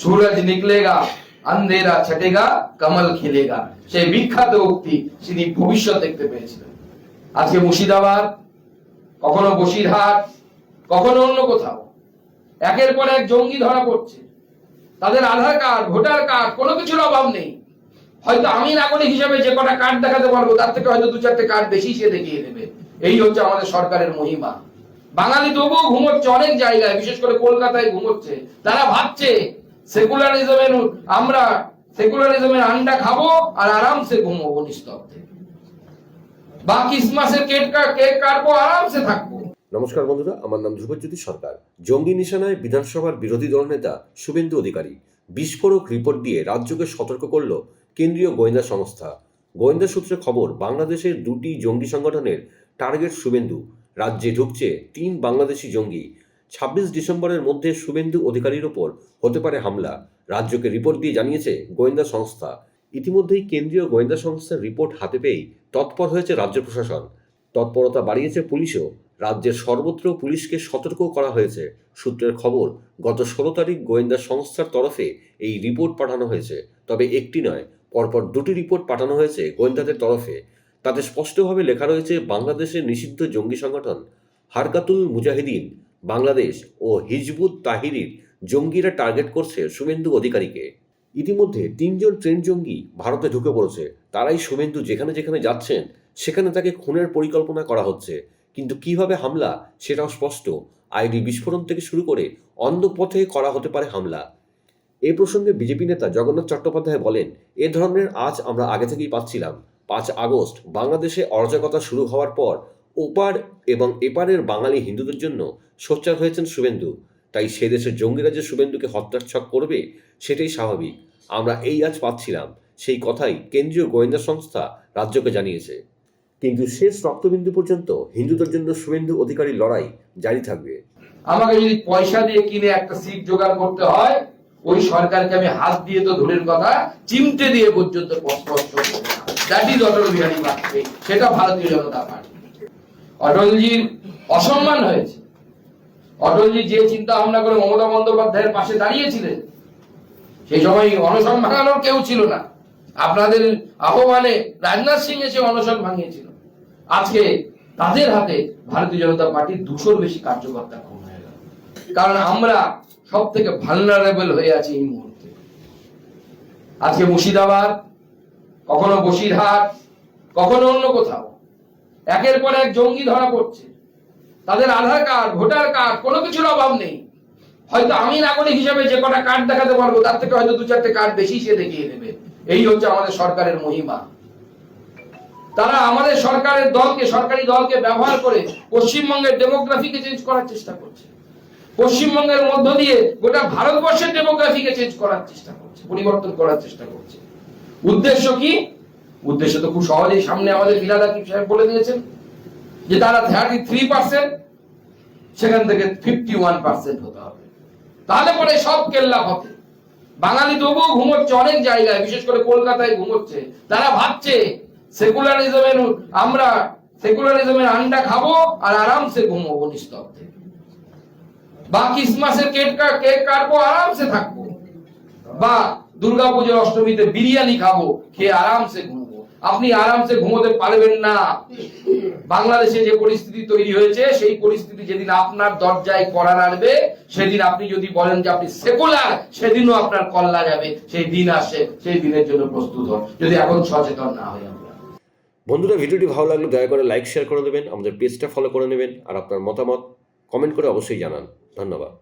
সূরজ নিকলেগা আন্ধেরা ছটেগা কমল খেলেগা সেই বিখ্যাত উক্তি তিনি ভবিষ্যৎ দেখতে পেয়েছিলেন আজকে মুর্শিদাবাদ কখনো বসিরহাট কখনো অন্য কোথাও, একের পর এক জঙ্গি ধরা পড়ছে। তাদের আধার কার্ড, ভোটার কার্ড, কোনো কিছুর অভাব নেই। হয়তো আমি নাগরিক হিসেবে যে কটা কার্ড দেখাতে পারব, তার থেকে হয়তো দু চারটে কার্ড বেশি সে দেখিয়ে দেবে। এই হচ্ছে আমাদের সরকারের মহিমা। বাঙালি তবুও ঘুমোচ্ছে অনেক জায়গায়, বিশেষ করে কলকাতায় ঘুমোচ্ছে। তারা ভাবছে সেকুলারিজমের আমরা সেকুলারিজমের আন্ডা খাব আর আরামসে ঘুমোবো নিস্তব্ধে। বা ক্রিসমাসের কেক কেক কাটবো, আরামসে থাকব। নমস্কার বন্ধুরা, আমার নাম ধ্রুবজ্যোতি সরকার। জঙ্গি নিশানায় বিধানসভার বিরোধী শুভেন্দু অধিকারী বিস্ফোরক রিপোর্ট দিয়ে রাজ্যকে সতর্ক করল কেন্দ্রীয় গোয়েন্দা সংস্থা। গোয়েন্দা সূত্রে খবর, বাংলাদেশের দুটি জঙ্গি সংগঠনের টার্গেট শুভেন্দু। রাজ্যে ঢুকছে তিন বাংলাদেশি জঙ্গি। ছাব্বিশ ডিসেম্বরের মধ্যে শুভেন্দু অধিকারীর ওপর হতে পারে হামলা। রাজ্যকে রিপোর্ট দিয়ে জানিয়েছে গোয়েন্দা সংস্থা। ইতিমধ্যেই কেন্দ্রীয় গোয়েন্দা সংস্থার রিপোর্ট হাতে পেয়েই তৎপর হয়েছে রাজ্য প্রশাসন। তৎপরতা বাড়িয়েছে পুলিশও। রাজ্যের সর্বত্র পুলিশকে সতর্ক করা হয়েছে। সূত্রের খবর, গত ষোলো তারিখ গোয়েন্দা সংস্থার তরফে এই রিপোর্ট পাঠানো হয়েছে। তবে একটি নয়, পরপর দুটি রিপোর্ট পাঠানো হয়েছে গোয়েন্দাদের তরফে। তাতে স্পষ্টভাবে লেখা রয়েছে বাংলাদেশের নিষিদ্ধ জঙ্গি সংগঠন হারকাতুল মুজাহিদিন বাংলাদেশ ও হিজবুত তাহিরির জঙ্গিরা টার্গেট করছে শুভেন্দু অধিকারীকে। ইতিমধ্যে তিনজন ট্রেন জঙ্গি ভারতে ঢুকে পড়েছে। তারাই শুভেন্দু যেখানে যেখানে যাচ্ছেন, সেখানে তাকে খুনের পরিকল্পনা করা হচ্ছে। কিন্তু কীভাবে হামলা, সেটাও স্পষ্ট। আইডি বিস্ফোরণ থেকে শুরু করে অন্য পথে করা হতে পারে হামলা। এ প্রসঙ্গে বিজেপি নেতা জগন্নাথ চট্টোপাধ্যায় বলেন, এ ধরনের আজ আমরা আগে থেকেই পাচ্ছিলাম। পাঁচ আগস্ট, বাংলাদেশে অরাজকতা শুরু হওয়ার পর ওপার এবং এপারের বাঙালি হিন্দুদের জন্য সোচ্চার হয়েছেন শুভেন্দু। তাই সে দেশের জঙ্গিরা যে শুভেন্দুকে হত্যার ছক করবে সেটাই স্বাভাবিক। আমরা এই আজ পাচ্ছিলাম। সেই কথাই কেন্দ্রীয় গোয়েন্দা সংস্থা রাজ্যকে জানিয়েছে। কিন্তু শেষ রক্তবিন্দু পর্যন্ত হিন্দুদের জন্য শুভেন্দু অধিকারী লড়াই জারি থাকবে। আমাকে যদি পয়সা দিয়ে কিনে একটা সিট জোগাড় করতে হয়, ওই সরকারকে আমি হাত দিয়ে তো দূরের কথা, চিমটে দিয়ে পর্যন্ত সেটা ভারতীয় জনতা পার্টি। অটলজির অসম্মান হয়েছে। অটলজি যে চিন্তা ভাবনা করে মমতা বন্দ্যোপাধ্যায়ের পাশে দাঁড়িয়েছিলেন, সেই সময় অনশন ভাঙানোর কেউ ছিল না। আপনাদের আহ্বানে রাজনাথ সিং এসে অনশন ভাঙিয়েছিল। আজকে তাদের হাতে ভারতীয় জনতা পার্টির দুশোর বেশি কার্যকর্তা খুন হয়ে গেল। কারণ আমরা সব থেকে ভালনারেবল হয়ে আছি এই মুহূর্তে। আজকে মুর্শিদাবাদ, কখনো বসিরহাট, কখনো অন্য কোথাও। একের পর এক জঙ্গি ধরা পড়ছে। তাদের আধার কার্ড, ভোটার কার্ড, কোনো কিছুর অভাব নেই। হয়তো আমি নাগরিক হিসেবে যে কটা কার্ড দেখাতে পারব, তার থেকে হয়তো দু চারটে কার্ড বেশি সে দেখিয়ে দেবে। এই হচ্ছে আমাদের সরকারের মহিমা। তারা আমাদের সরকারের দলকে, সরকারি দলকে ব্যবহার করে পশ্চিমবঙ্গের ডেমোগ্রাফিকে চেঞ্জ করার চেষ্টা করছে। পশ্চিমবঙ্গের মধ্য দিয়ে গোটা ভারতবর্ষের ডেমোগ্রাফিকে চেঞ্জ করার চেষ্টা করছে, পরিবর্তন করার চেষ্টা করছে। উদ্দেশ্য কি? উদ্দেশ্য তো খুব সহজেই সামনে আমাদের বিলাদা কি সাহেব বলে দিয়েছেন যে তারা থার্টি থ্রি পার্সেন্ট সেখান থেকে ফিফটি ওয়ান পার্সেন্ট হতে হবে। তাহলে পরে সব কেল্লা হবে। বাঙালি তবুও ঘুমোচ্ছে অনেক জায়গায়, বিশেষ করে কলকাতায় ঘুমোচ্ছে। তারা ভাবছে সেকুলারিজমের আমরা সেকুলারিজমের আন্ডা খাব আর আরামসে ঘুমোবো নিস্তব্ধে। বা ক্রিসমাসের কেক কেক কাটবো, আরামসে থাকব। বা দুর্গাপুজোর অষ্টমীতে বিরিয়ানি খাব, খেয়ে আরামসে ঘুমবো। আপনি আরামসে ঘুমোতে পারবেন না। বাংলাদেশে যে পরিস্থিতি তৈরি হয়েছে, সেই পরিস্থিতি যেদিন আপনার দরজায় করা নাড়বে, সেদিন আপনি যদি বলেন যে আপনি সেকুলার, সেদিনও আপনার কল্লা যাবে সেই দিন আসে, সেই দিনের জন্য প্রস্তুত হন। যদি এখন সচেতন না আমরা। বন্ধুরা, ভিডিওটি ভালো লাগলে দয়া করে লাইক শেয়ার করে দেবেন। আমাদের পেজটা ফলো করে নেবেন। আর আপনার মতামত কমেন্ট করে অবশ্যই জানান। ধন্যবাদ।